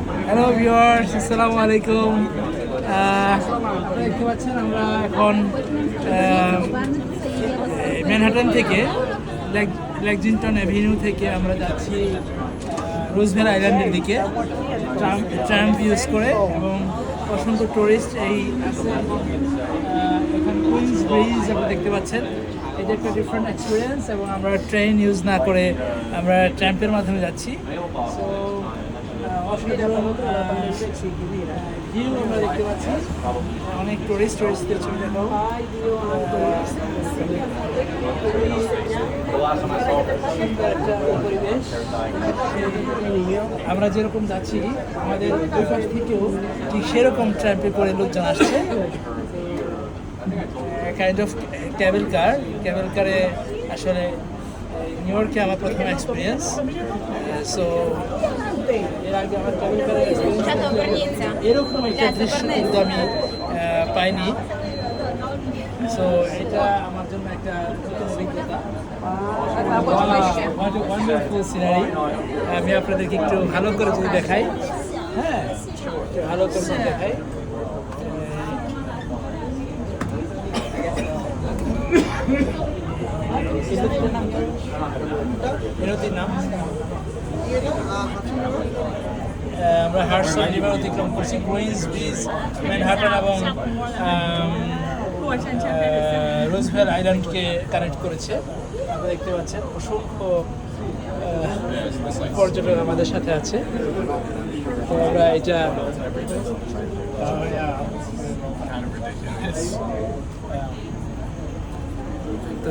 Hello viewers আসসালামু আলাইকুম দেখতে পাচ্ছেন আমরা এখন ম্যানহাটন থেকে লেগ- লেক্সিংটন অ্যাভিনিউ থেকে আমরা যাচ্ছি রোজভেল আইল্যান্ডের দিকে। ট্রাম্প ইউজ করে এবং অসংখ্য টুরিস্ট এই আছে এবং কুইন্স ব্রিজ আপনি দেখতে পাচ্ছেন। এটা একটা ডিফারেন্ট এক্সপিরিয়েন্স এবং আমরা ট্রেন ইউজ না করে আমরা ট্রাম্পের মাধ্যমে যাচ্ছি। সো আমরা দেখতে পাচ্ছি। অনেক টুরিস্ট পরিবেশ আমরা যেরকম যাচ্ছি, আমাদের দুই পাশ থেকেও ঠিক সেরকম ট্র্যাম্পে করে লোকজন আসছে। Kind of cable car cable কারে আসলে নিউ ইয়র্কে আমার প্রথম এক্সপিরিয়েন্স সো এর আগে আমার কারের এরকম একটা দৃশ্য কিন্তু আমি পাইনি। সো এটা আমার জন্য একটা অভিজ্ঞতা। ওয়ান্ডারফুল সিনারি আমি আপনাদেরকে একটু ভালো করে যদি দেখাই। হ্যাঁ ভালো করে দেখাই। নাম আমরা হার্টসন রিভার অতিক্রম করছি কুইন্স ব্রিজ ম্যানহাটন এবং রোজভেল আইল্যান্ডকে কানেক্ট করেছে। আপনারা দেখতে পাচ্ছেন, অসংখ্য পর্যটক আমাদের সাথে আছে। তো আমরা এটা তো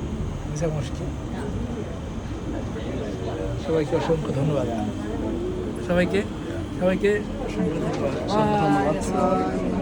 কাছ থেকে না দেখলে বোঝা মুশকিল সবাইকে অসংখ্য ধন্যবাদ। সবাইকে সবাইকে অসংখ্য ধন্যবাদ।